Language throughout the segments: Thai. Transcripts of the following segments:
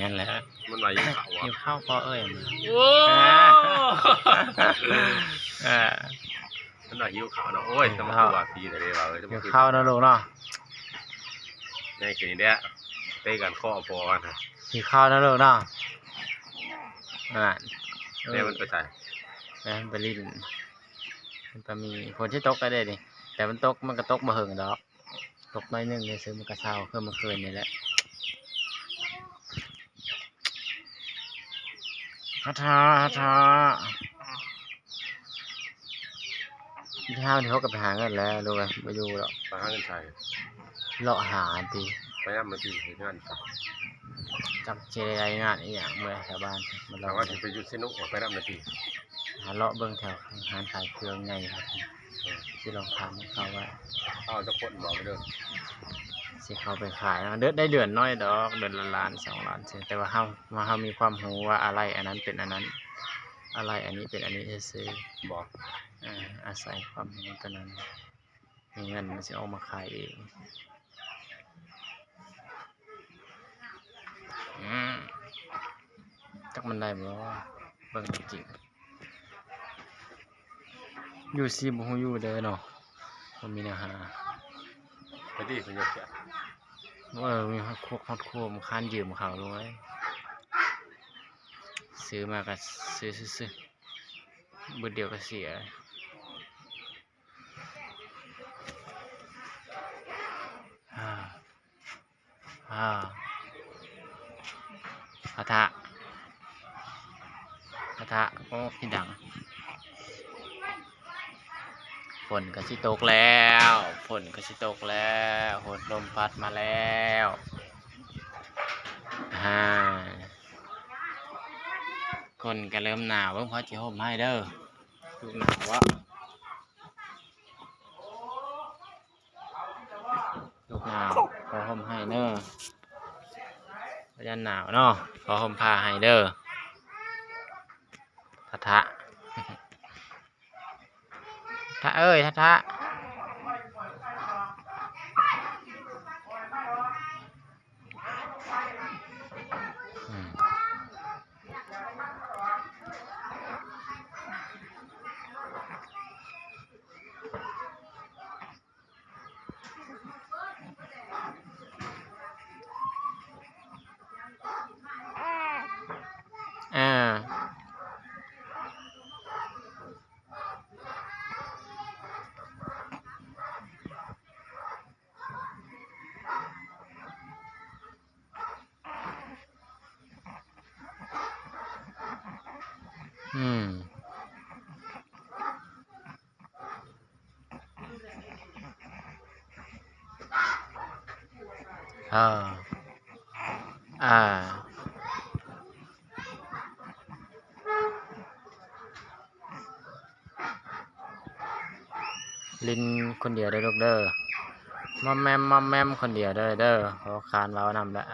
งั้นแหละมันไหลยิ่งเขาหิอะวข้าวพอเอ้ยมาโอ้เออมันไหลยิ่งเขาเนาะโอ้ยจะมาตัวพีแต่เดี๋ยวเราจะหิมาวข้าวนะลูกเนาะในคืนนี้เนี่ยเต้กันข้อพอกันนะหิวข้าวนะลูกเนาะอ่าเนี่ยมันไปใส่แม่นไปลิ้นมันก็มีฝนที่ตกก็ได้ดิแต่มันตกมันก็ตกมาเหิงดอกตกน้อยหนึงเลยซื้อมันก็เศร้าเพิ่มมาเกินนี่แหละ ฮัทธาฮัทธาที่ห้าวที่เขาก็ไปหาเงินแล้วลูกอะไปอยู่หรอกตาห้างกันใส่เลาะหาตีพยายามมาตีให้งานใส่จำเจไรงานอีหยังเมื่อแถวบ้านมันแต่เลาะว่าจะไปยุดเส้นนุกไปรับนาทีหาเลาะเบื้องแถวหานขายเครื่องไงครับที่ลองทำให้เขาว่าเอาจะคนบอกไปเด้อ สิเขาไปขายนะเดือนได้เดือนน้อยดอกเดือนละล้านสองล้านเสียแต่ว่าเฮามาเฮามีความรู้ว่าอะไรอันนั้นเป็นอันนั้น อะไรอันนี้เป็นอันนี้ซื้อบอกๆอ่าอาศัยความรู้ตัวนั้นมีเงินมันจะออกมาขายเองอืมจักมันได้บ่เบิ่งจริงๆอยู่ซีบ่ฮู้อยู่เด้อเนาะบ่มีเนื้อหาไปที่คุณยกแกะ เออมีฮอตคกฮอตโคมค้านยืมเขาด้วยซื้อมาก็ซื้อซื้อๆบุดเดียวก็เสียอ่าอ่าพระทะพระทะโอ้พี่ดัง ฝนก็สิตกแล้วฝนก็สิตกแล้วฝนลมพัดมาแล้วฮ่าคนก็เริ่มหนาวเพิ่งพอจะห่มให้เด้อลูกหนาววะลูกหนาวขอห่มให้เด้อพยันหนาวเนาะขอห่มผ้าให้เด้อทะทะ ทะเอ้ยทะทะอืมอ่า อืมอ่า อ่า ลินคนเดียวได้ลูกเด้อมอมแมมมอมแมมคนเดียวเด้อเด้อเขาคานเว้านำละ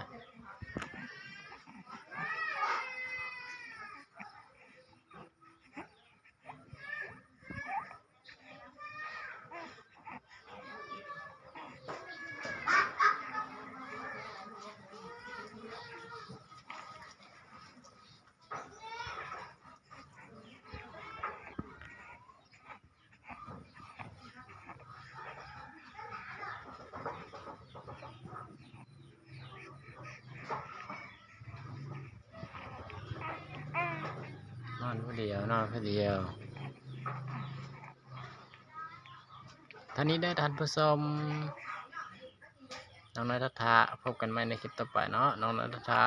ผู้เดียวนอนผู้เดียวท่านี้ได้ท่านผู้ชมน้องน้อยทัทธะพบกันใหม่ในคลิปต่อไปเนาะน้องน้อยทัทธะ